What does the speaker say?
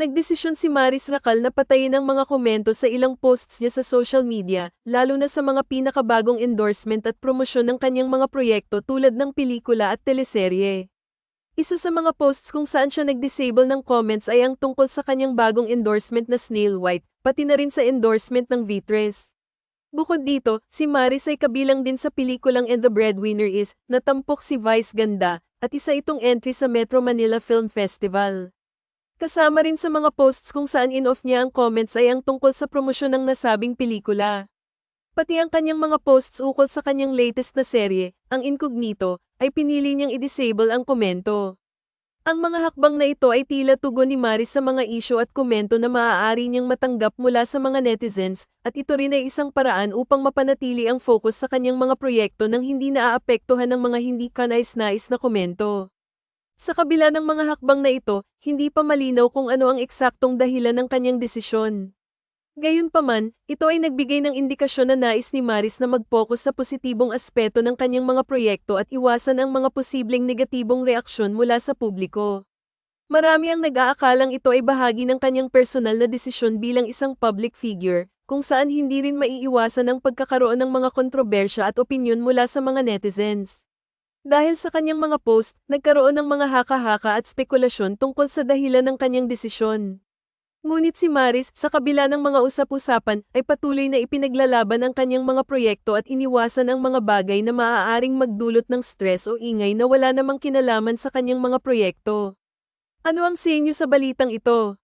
Nagdesisyon si Maris Racal na patayin ang mga komento sa ilang posts niya sa social media, lalo na sa mga pinakabagong endorsement at promosyon ng kanyang mga proyekto tulad ng pelikula at teleserye. Isa sa mga posts kung saan siya nag-disable ng comments ay ang tungkol sa kanyang bagong endorsement na Snail White, pati na rin sa endorsement ng Vitres. Bukod dito, si Maris ay kabilang din sa pelikulang And the Breadwinner is, natampok si Vice Ganda, at isa itong entry sa Metro Manila Film Festival. Kasama rin sa mga posts kung saan in-off niya ang comments ay ang tungkol sa promosyon ng nasabing pelikula. Pati ang kanyang mga posts ukol sa kanyang latest na serye, ang Incognito, ay pinili niyang i-disable ang komento. Ang mga hakbang na ito ay tila tugon ni Maris sa mga isyo at komento na maaari niyang matanggap mula sa mga netizens, at ito rin ay isang paraan upang mapanatili ang focus sa kanyang mga proyekto nang hindi naaapektuhan ng mga hindi kanais-nais na komento. Sa kabila ng mga hakbang na ito, hindi pa malinaw kung ano ang eksaktong dahilan ng kanyang desisyon. Gayunpaman, ito ay nagbigay ng indikasyon na nais ni Maris na mag-focus sa positibong aspeto ng kanyang mga proyekto at iwasan ang mga posibleng negatibong reaksyon mula sa publiko. Marami ang nag-aakalang ito ay bahagi ng kanyang personal na desisyon bilang isang public figure, kung saan hindi rin maiiwasan ang pagkakaroon ng mga kontrobersya at opinyon mula sa mga netizens. Dahil sa kanyang mga post, nagkaroon ng mga haka-haka at spekulasyon tungkol sa dahilan ng kanyang desisyon. Ngunit si Maris, sa kabila ng mga usap-usapan, ay patuloy na ipinaglalaban ang kanyang mga proyekto at iniwasan ang mga bagay na maaaring magdulot ng stress o ingay na wala namang kinalaman sa kanyang mga proyekto. Ano ang senyo sa balitang ito?